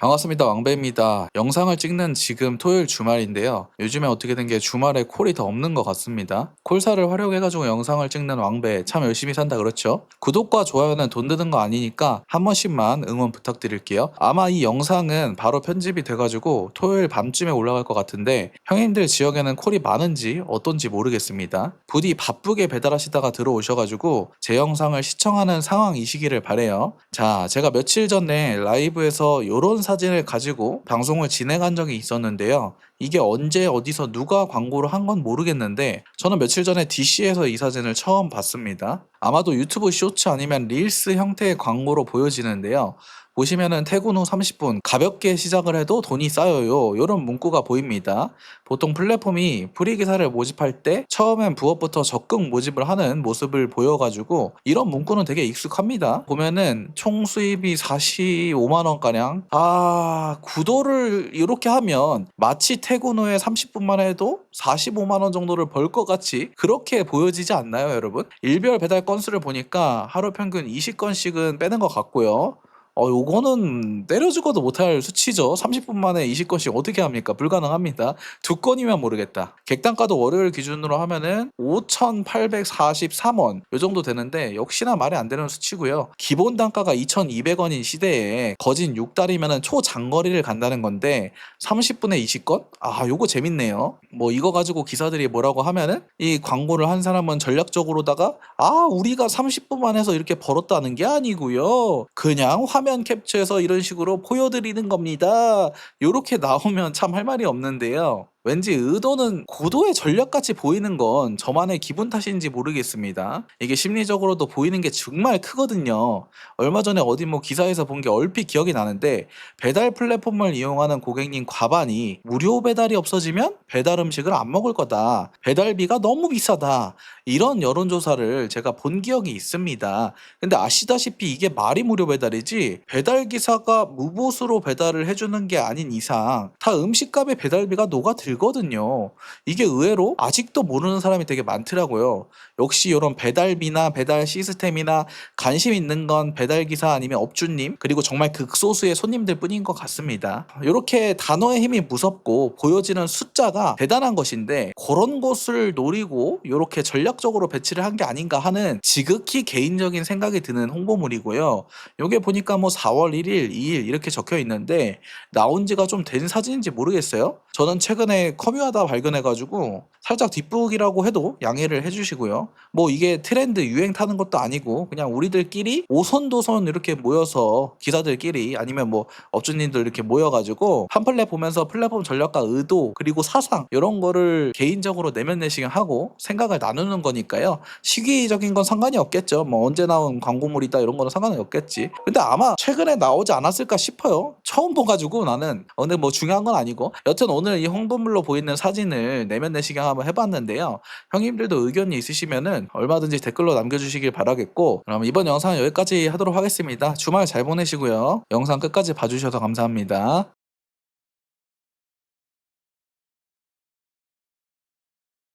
반갑습니다. 왕배입니다. 영상을 찍는 지금 토요일 주말인데요. 요즘에 어떻게 된 게 주말에 콜이 더 없는 것 같습니다. 콜사를 활용해가지고 영상을 찍는 왕배 참 열심히 산다 그렇죠? 구독과 좋아요는 돈 드는 거 아니니까 한 번씩만 응원 부탁드릴게요. 아마 이 영상은 바로 편집이 돼가지고 토요일 밤쯤에 올라갈 것 같은데 형님들 지역에는 콜이 많은지 어떤지 모르겠습니다. 부디 바쁘게 배달하시다가 들어오셔가지고 제 영상을 시청하는 상황이시기를 바래요. 자, 제가 며칠 전에 라이브에서 요런 사진을 가지고 방송을 진행한 적이 있었는데요. 이게 언제 어디서 누가 광고를 한 건 모르겠는데 저는 며칠 전에 DC에서 이 사진을 처음 봤습니다. 아마도 유튜브 쇼츠 아니면 릴스 형태의 광고로 보여지는데요. 보시면은 퇴근 후 30분 가볍게 시작을 해도 돈이 쌓여요. 이런 문구가 보입니다. 보통 플랫폼이 프리 기사를 모집할 때 처음엔 부업부터 적극 모집을 하는 모습을 보여가지고 이런 문구는 되게 익숙합니다. 보면은 총 수입이 45만 원 가량. 아 구도를 이렇게 하면 마치 퇴근 후에 30분만 해도 45만 원 정도를 벌 것 같이 그렇게 보여지지 않나요, 여러분? 일별 배달 건수를 보니까 하루 평균 20건씩은 빼는 것 같고요. 어, 요거는 때려 죽어도 못할 수치죠. 30분 만에 20건씩 어떻게 합니까? 불가능합니다. 두 건이면 모르겠다. 객단가도 월요일 기준으로 하면은 5,843원 요 정도 되는데 역시나 말이 안 되는 수치고요. 기본 단가가 2,200원인 시대에 거진 6달이면은 초장거리를 간다는 건데 30분에 20건? 아, 요거 재밌네요. 뭐 이거 가지고 기사들이 뭐라고 하면은 이 광고를 한 사람은 전략적으로다가 아, 우리가 30분만 해서 이렇게 벌었다는 게 아니고요. 그냥 화면 캡처해서 이런 식으로 보여드리는 겁니다. 요렇게 나오면 참 할 말이 없는데요. 왠지 의도는 고도의 전략같이 보이는 건 저만의 기분 탓인지 모르겠습니다. 이게 심리적으로도 보이는 게 정말 크거든요. 얼마 전에 어디 뭐 기사에서 본 게 얼핏 기억이 나는데 배달 플랫폼을 이용하는 고객님 과반이 무료 배달이 없어지면 배달 음식을 안 먹을 거다. 배달비가 너무 비싸다. 이런 여론조사를 제가 본 기억이 있습니다. 근데 아시다시피 이게 말이 무료 배달이지 배달 기사가 무보수로 배달을 해주는 게 아닌 이상 다 음식값의 배달비가 녹아 들 거든요. 이게 의외로 아직도 모르는 사람이 되게 많더라고요. 역시 이런 배달비나 배달 시스템이나 관심 있는 건 배달 기사 아니면 업주님 그리고 정말 극소수의 손님들 뿐인 것 같습니다. 이렇게 단어의 힘이 무섭고 보여지는 숫자가 대단한 것인데 그런 것을 노리고 이렇게 전략적으로 배치를 한 게 아닌가 하는 지극히 개인적인 생각이 드는 홍보물이고요. 요게 보니까 뭐 4월 1일, 2일 이렇게 적혀 있는데 나온 지가 좀 된 사진인지 모르겠어요. 저는 최근에 커뮤하다 발견해가지고 살짝 뒷북이라고 해도 양해를 해주시고요. 뭐 이게 트렌드 유행 타는 것도 아니고 그냥 우리들끼리 오손도손 이렇게 모여서 기사들끼리 아니면 뭐 업주님들 이렇게 모여가지고 팜플렛 보면서 플랫폼 전략과 의도 그리고 사상 이런 거를 개인적으로 내면 내시경 하고 생각을 나누는 거니까요. 시기적인 건 상관이 없겠죠. 뭐 언제 나온 광고물이다 이런 거는 상관이 없겠지. 근데 아마 최근에 나오지 않았을까 싶어요. 처음 봐가지고 나는 어, 근데 뭐 중요한 건 아니고 여튼 오늘 이 홍보 물로 보이는 사진을 내면 내시경 한번 해봤는데요. 형님들도 의견이 있으시면은 얼마든지 댓글로 남겨주시길 바라겠고 그럼 이번 영상은 여기까지 하도록 하겠습니다. 주말 잘 보내시고요. 영상 끝까지 봐주셔서 감사합니다.